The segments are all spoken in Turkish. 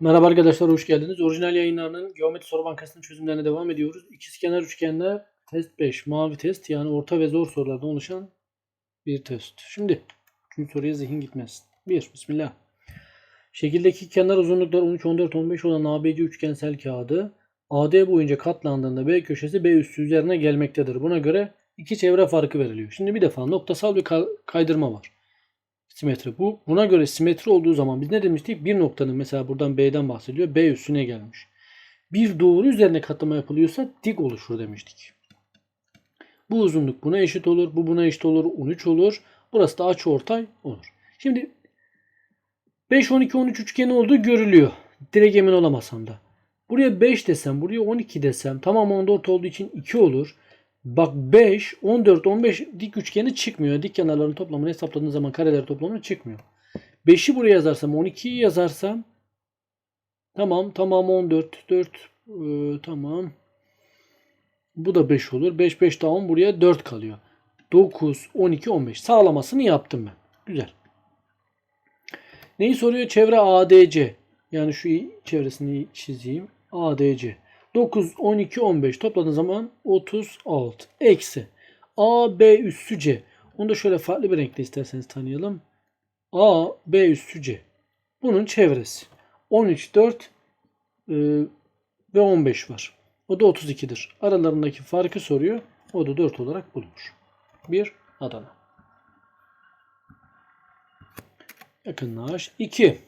Merhaba arkadaşlar hoş geldiniz. Orijinal yayınlarının Geometri Soru Bankası'nın çözümlerine devam ediyoruz. İkizkenar üçgenler test 5 mavi test yani orta ve zor sorulardan oluşan bir test. Şimdi üçüncü soruya zihin gitmez. 1. Bismillah. Şekildeki kenar uzunlukları 13, 14, 15 olan ABC üçgensel kağıdı AD boyunca katlandığında B köşesi B üssü üzerine gelmektedir. Buna göre iki çevre farkı veriliyor. Şimdi bir defa noktasal bir ka- kaydırma var. Simetri. Bu buna göre simetri olduğu zaman biz ne demiştik? Bir noktanın mesela buradan B'den bahsediliyor. B üstüne gelmiş. Bir doğru üzerine katlama yapılıyorsa dik oluşur demiştik. Bu uzunluk buna eşit olur. Bu buna eşit olur. 13 olur. Burası da açıortay olur. Şimdi 5 12 13 üçgeni olduğu görülüyor. Direkt emin olamasam da. Buraya 5 desem, buraya 12 desem tamam 14 olduğu için 2 olur. Bak 5, 14, 15 dik üçgeni çıkmıyor. Dik kenarların toplamını hesapladığın zaman kareler toplamı çıkmıyor. 5'i buraya yazarsam 12'yi yazarsam tamam tamam 14 4 ee, tamam. Bu da 5 olur. 5 5 daha 10 buraya 4 kalıyor. 9 12 15 sağlamasını yaptım ben. Güzel. Neyi soruyor? Çevre ADC. Yani şu çevresini çizeyim. ADC. 9, 12, 15 topladığın zaman 36. Eksi. A, B üssü C. Onu da şöyle farklı bir renkle isterseniz tanıyalım. A, B üssü C. Bunun çevresi. 13, 4 e, ve 15 var. O da 32'dir. Aralarındaki farkı soruyor. O da 4 olarak bulunur. 1. Adana. Yakınlaş. 2.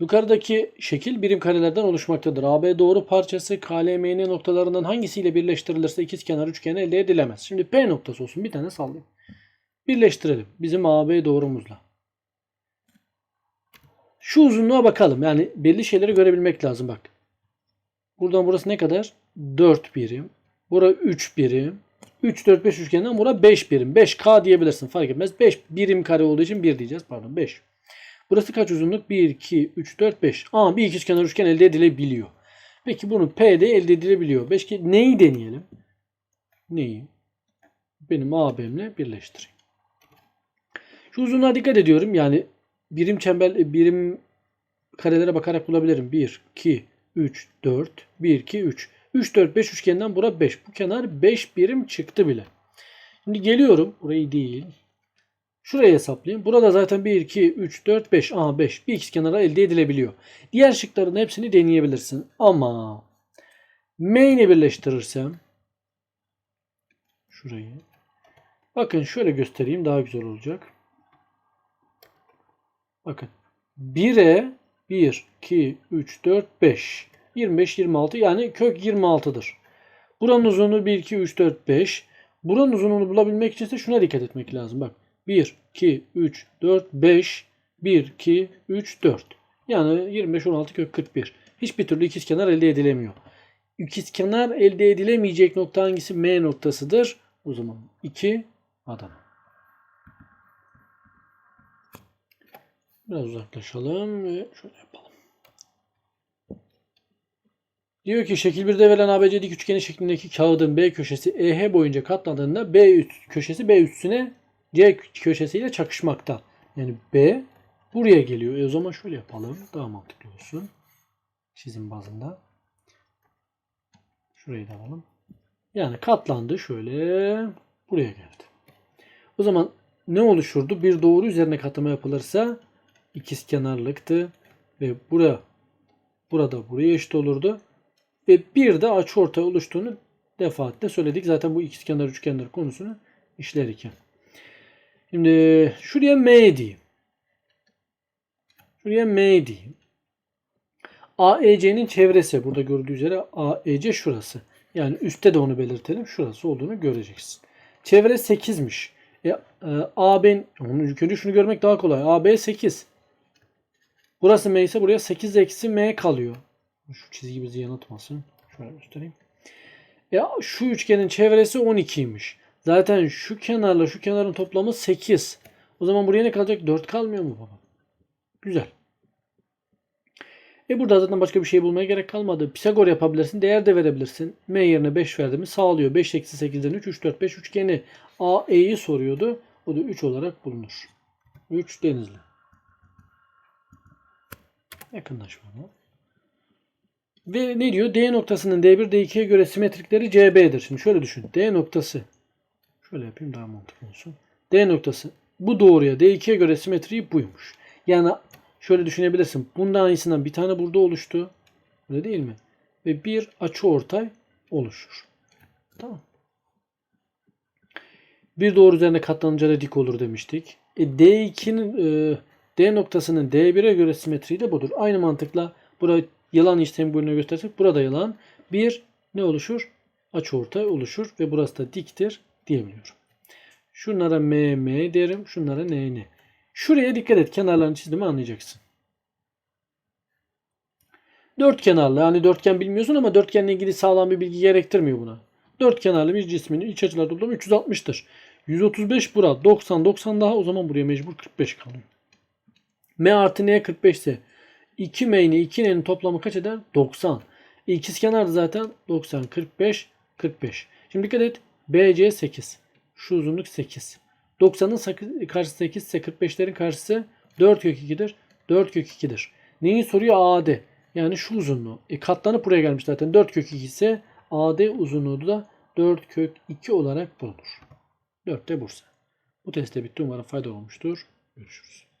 Yukarıdaki şekil birim karelerden oluşmaktadır. AB doğru parçası KLMN noktalarından hangisiyle birleştirilirse ikizkenar üçgen elde edilemez. Şimdi P noktası olsun. Bir tane sallayayım. Birleştirelim. Bizim AB doğrumuzla. Şu uzunluğa bakalım. Yani belli şeyleri görebilmek lazım. Bak. Buradan burası ne kadar? 4 birim. Bura 3 birim. 3, 4, 5 üçgenden bura 5 birim. 5K diyebilirsin. Fark etmez. 5 birim kare olduğu için 1 diyeceğiz. Pardon 5. Burası kaç uzunluk? 1, 2, 3, 4, 5. Aa bir ikizkenar üçgen elde edilebiliyor. Peki bunu P'de elde edilebiliyor. Peki neyi deneyelim? Neyi? Benim AB'mle birleştireyim. Şu uzunluğa dikkat ediyorum. Yani birim çember, birim karelere bakarak bulabilirim. 1, 2, 3, 4, 1, 2, 3. 3, 4, 5 üçgenden bura 5. Bu kenar 5 birim çıktı bile. Şimdi geliyorum. Burayı değil. Şuraya hesaplayayım. Burada zaten 1, 2, 3, 4, 5. Aha 5. Bir ikizkenara elde edilebiliyor. Diğer şıkların hepsini deneyebilirsin. Ama M ile birleştirirsem şurayı bakın şöyle göstereyim daha güzel olacak. Bakın 1'e 1, 2, 3, 4, 5. 25, 26 yani kök 26'dır. Buranın uzunluğu 1, 2, 3, 4, 5. Buranın uzunluğunu bulabilmek için ise şuna dikkat etmek lazım. Bak 1, 2, 3, 4, 5, 1, 2, 3, 4. Yani 25, 16 kök 41. Hiçbir türlü ikizkenar elde edilemiyor. İkizkenar elde edilemeyecek nokta hangisi? M noktasıdır. O zaman 2 Adana. Biraz uzaklaşalım ve şöyle yapalım. Diyor ki şekil 1'de verilen ABC dik üçgeni şeklindeki kağıdın B köşesi EH boyunca katlandığında B üst, köşesi B üstüne C köşesiyle çakışmakta. Yani B buraya geliyor. E o zaman şöyle yapalım. Daha mantıklı olsun. Çizim bazında. Şurayı da alalım. Yani katlandı şöyle buraya geldi. O zaman ne oluşurdu? Bir doğru üzerine katlama yapılırsa ikizkenarlıktı ve bura burada buraya eşit olurdu. Ve bir de açıortay oluştuğunu defaatle söyledik. Zaten bu ikizkenar üçgenler konusunu işlerken. Şimdi şuraya M diyeyim. Şuraya M diyeyim. AEC'nin çevresi burada gördüğü üzere AEC şurası. Yani üstte de onu belirtelim. Şurası olduğunu göreceksin. Çevre 8'miş. E, e, AB onun önce şunu görmek daha kolay. AB 8. Burası M ise buraya 8 eksi M kalıyor. Şu çizgi bizi yanıltmasın. Şöyle göstereyim. Ya şu üçgenin çevresi 12'ymiş. Zaten şu kenarla şu kenarın toplamı 8. O zaman buraya ne kalacak? 4 kalmıyor mu baba? Güzel. E burada zaten başka bir şey bulmaya gerek kalmadı. Pisagor yapabilirsin. Değer de verebilirsin. M yerine 5 verdi mi sağlıyor. 5 eksi 8'den 3. 3 4 5 üçgeni AE'yi soruyordu. O da 3 olarak bulunur. 3 denizli. Yakınlaşma mı? Ve ne diyor? D noktasının D1 D2'ye göre simetrikleri CB'dir. Şimdi şöyle düşün. D noktası şöyle yapayım daha mantıklı olsun. D noktası bu doğruya D2'ye göre simetriği buymuş. Yani şöyle düşünebilirsin. Bundan iyisinden bir tane burada oluştu. Öyle değil mi? Ve bir açı ortay oluşur. Tamam. Bir doğru üzerine katlanınca da dik olur demiştik. E, D2'nin e, D noktasının D1'e göre simetriği de budur. Aynı mantıkla burada yılan işlemi bölümüne göstersek burada yılan. Bir ne oluşur? Açıortay oluşur ve burası da diktir diyebiliyorum. Şunlara M, M derim. Şunlara N, N. Şuraya dikkat et. Kenarlarını çizdiğimi anlayacaksın. Dört kenarlı. Yani dörtgen bilmiyorsun ama dörtgenle ilgili sağlam bir bilgi gerektirmiyor buna. Dört kenarlı bir cismin iç açılar toplamı 360'tır. 135 bura. 90 90 daha o zaman buraya mecbur 45 kalıyor. M artı N 45 ise 2 M ile 2 N'nin toplamı kaç eder? 90. E, İkizkenar da zaten 90 45 45. Şimdi dikkat et. BC 8. Şu uzunluk 8. 90'ın karşısı 8 ise 45'lerin karşısı 4 kök 2'dir. 4 kök 2'dir. Neyi soruyor? AD. Yani şu uzunluğu. E katlanıp buraya gelmiş zaten. 4 kök 2 ise AD uzunluğu da 4 kök 2 olarak bulunur. 4 de Bursa. Bu test de bitti. Umarım faydalı olmuştur. Görüşürüz.